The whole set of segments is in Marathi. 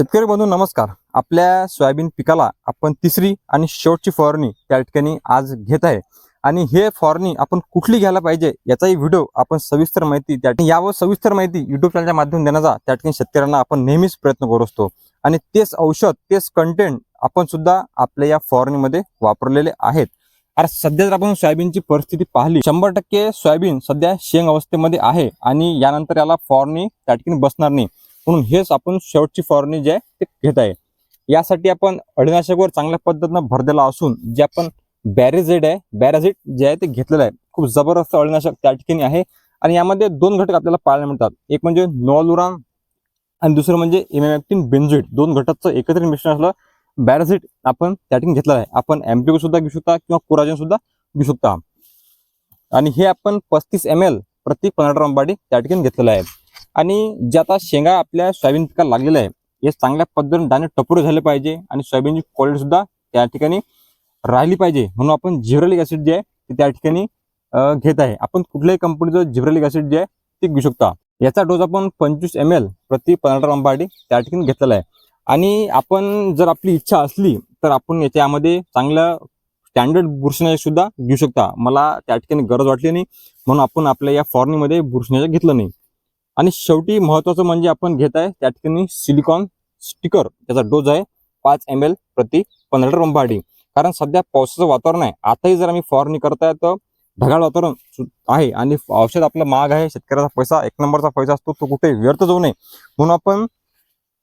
शेतकरी बंधू नमस्कार. आपल्या सोयाबीन पिकाला आपण तिसरी आणि शेवटची फवारणी त्या ठिकाणी आज घेत आहे. आणि हे फवारणी आपण कुठली घ्यायला पाहिजे याचाही व्हिडिओ आपण सविस्तर माहिती त्या ठिकाणी यावर सविस्तर माहिती युट्यूब चॅनलच्या माध्यमातून देण्याचा त्या ठिकाणी शेतकऱ्यांना आपण नेहमीच प्रयत्न करू असतो. आणि तेच औषध तेच कंटेंट आपण सुद्धा आपल्या या फवारणीमध्ये वापरलेले आहेत. अरे सध्या जर आपण सोयाबीनची परिस्थिती पाहिली शंभर टक्के सोयाबीन सध्या शेंग अवस्थेमध्ये आहे आणि यानंतर याला फवारणी त्या ठिकाणी बसणार नाही. म्हणून हेच आपण शेवटची फवारणी जे आहे ते घेत आहे. यासाठी आपण अळीनाशकवर चांगल्या पद्धतीनं भर दिला असून जे आपण बॅरेझेड आहे बॅराझिट जे आहे ते घेतलेलं आहे. खूप जबरदस्त अळीनाशक त्या ठिकाणी आहे. आणि यामध्ये दोन घटक आपल्याला पाहायला मिळतात. एक म्हणजे नोलुरान आणि दुसरं म्हणजे इमेमॅक्टिन बेन्झोइट दोन घटकचं एकत्रित मिश्रण असलं बॅराझिट आपण त्या ठिकाणी घेतलेलं आहे. आपण एमपीओ सुद्धा घेऊ शकता किंवा कोराजन सुद्धा घेऊ शकता. आणि हे आपण पस्तीस एम एल प्रति पंधरा बाडी त्या ठिकाणी घेतलेलं आहे. आणि जे आता शेंगा आपल्या सोयाबीन पिकाला लागलेलं आहे हे चांगल्या पद्धतीने दाणे टपोरे झाले पाहिजे आणि सोयाबीनची क्वालिटी सुद्धा त्या ठिकाणी राहिली पाहिजे. म्हणून आपण जिब्रेलिक ऍसिड जे आहे ते त्या ठिकाणी घेत आहे. आपण कुठल्याही कंपनीचं जिब्रेलिक ऍसिड जे आहे ते घेऊ शकता. याचा डोस आपण पंचवीस एम एल प्रति पंधरा रंबाडी त्या ठिकाणी घेतलेला आहे. आणि आपण जर आपली इच्छा असली तर आपण याच्यामध्ये चांगलं स्टँडर्ड बुरशीनाशक सुद्धा घेऊ शकता. मला त्या ठिकाणी गरज वाटली नाही म्हणून आपण आपल्या या फॉर्नीमध्ये बुरशीनाशक घेतलं नाही. आणि शेवटी महत्वाचं म्हणजे आपण घेत आहे त्या ठिकाणी सिलिकॉन स्टिकर त्याचा डोज आहे पाच एम एल प्रति पंधरा रंबाडी कारण सध्या पावसाचं वातावरण आहे. आताही जर आम्ही फवारणी करताय तर ढगाळ वातावरण आहे. आणि औषध आपलं महाग आहे. शेतकऱ्याचा पैसा एक नंबरचा पैसा असतो तो कुठे व्यर्थ जाऊ नये. म्हणून आपण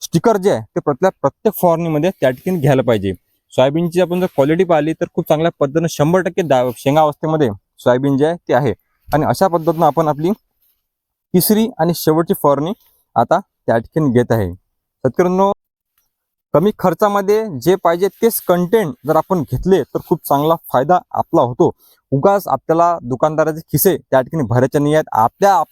स्टिकर जे आहे ते प्रत्येक प्रत्येक फवारणीमध्ये त्या ठिकाणी घ्यायला पाहिजे. सोयाबीनची आपण जर क्वालिटी पाहिली तर खूप चांगल्या पद्धतीनं शंभर टक्के दा- शेंगा अवस्थेमध्ये सोयाबीन जे आहे ते आहे. आणि अशा पद्धतीनं आपण आपली तिसरी आणि शेवटची फवारणी आता त्या ठिकाणी घेत आहे. शेतकऱ्यांनो कमी खर्चामध्ये जे पाहिजे तेच कंटेंट जर आपण घेतले तर खूप चांगला फायदा आपला होतो. उगाच आपल्याला दुकानदाराचे खिसे त्या ठिकाणी भरायचे नाही आहेत. आपल्या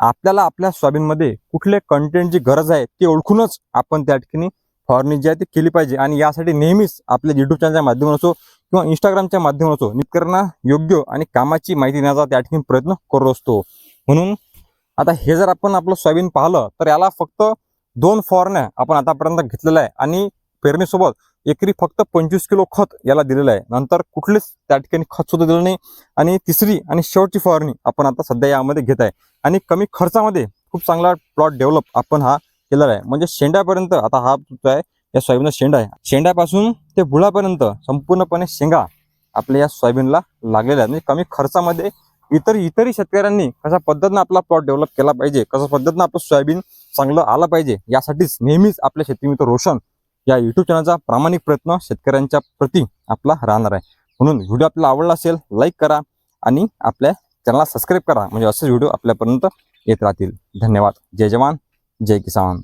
आपल्याला आपल्या सोयाबीनमध्ये कुठले कंटेंटची गरज आहे ते ओळखूनच आपण त्या ठिकाणी फवारणी जी आहे ती केली पाहिजे. आणि यासाठी नेहमीच आपल्या युट्यूब चॅनलच्या माध्यमातून असो किंवा इंस्टाग्रामच्या माध्यमातून असो नितकरांना योग्य आणि कामाची माहिती देण्याचा त्या ठिकाणी प्रयत्न करत असतो. म्हणून आता हे जर आपण आपलं सोयाबीन पाहिलं तर याला फक्त दोन फवारण्या आपण आतापर्यंत घेतलेल्या आहे. आणि पेरणीसोबत एकरी फक्त पंचवीस किलो खत याला दिलेलं आहे. नंतर कुठलेच त्या ठिकाणी खत सुद्धा दिलं नाही. आणि तिसरी आणि शेवटची फवारणी आपण आता सध्या यामध्ये घेत आहे. आणि कमी खर्चामध्ये खूप चांगला प्लॉट डेव्हलप आपण हा केलेला आहे. म्हणजे शेंड्यापर्यंत आता हा आहे या सोयाबीनचा शेंडा आहे. शेंड्यापासून ते बुळापर्यंत संपूर्णपणे शेंगा आपल्या या सोयाबीनला लागलेल्या आहेत. म्हणजे कमी खर्चामध्ये इतर इतरही शेतकऱ्यांनी कशा पद्धतीनं आपला प्लॉट डेव्हलप केला पाहिजे कशा पद्धतीनं आपलं सोयाबीन चांगलं आलं पाहिजे यासाठीच नेहमीच आपल्या शेतीमित्र रोशन या युट्यूब चॅनलचा प्रामाणिक प्रयत्न शेतकऱ्यांच्या प्रती आपला राहणार आहे. म्हणून व्हिडिओ आपल्याला आवडला असेल लाईक करा आणि आपल्या चॅनलला सबस्क्राईब करा. म्हणजे असेच व्हिडिओ आपल्यापर्यंत येत राहतील. धन्यवाद. जय जवान. जय किसान.